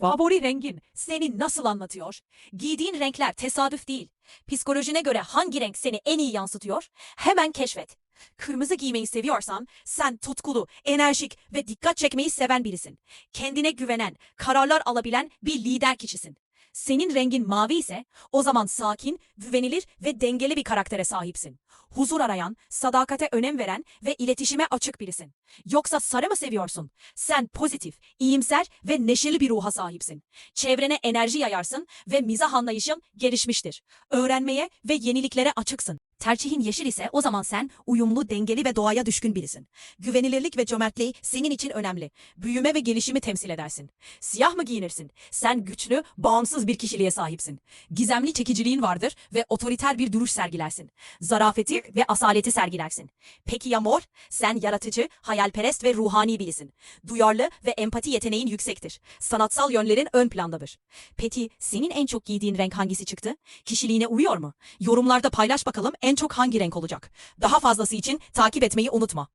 Favori rengin seni nasıl anlatıyor? Giydiğin renkler tesadüf değil. Psikolojine göre hangi renk seni en iyi yansıtıyor? Hemen keşfet. Kırmızı giymeyi seviyorsan sen tutkulu, enerjik ve dikkat çekmeyi seven birisin. Kendine güvenen, kararlar alabilen bir lider kişisin. Senin rengin mavi ise o zaman sakin, güvenilir ve dengeli bir karaktere sahipsin. Huzur arayan, sadakate önem veren ve iletişime açık birisin. Yoksa sarı mı seviyorsun? Sen pozitif, iyimser ve neşeli bir ruha sahipsin. Çevrene enerji yayarsın ve mizah anlayışın gelişmiştir. Öğrenmeye ve yeniliklere açıksın. Tercihin yeşil ise o zaman sen uyumlu, dengeli ve doğaya düşkün birisin. Güvenilirlik ve cömertliği senin için önemli. Büyüme ve gelişimi temsil edersin. Siyah mı giyinirsin? Sen güçlü, bağımsız bir kişiliğe sahipsin. Gizemli çekiciliğin vardır ve otoriter bir duruş sergilersin. Zarafeti ve asaleti sergilersin. Peki ya mor? Sen yaratıcı, hayalperest ve ruhani birisin. Duyarlı ve empati yeteneğin yüksektir. Sanatsal yönlerin ön plandadır. Peki senin en çok giydiğin renk hangisi çıktı? Kişiliğine uyuyor mu? Yorumlarda paylaş bakalım en çok hangi renk olacak? Daha fazlası için takip etmeyi unutma.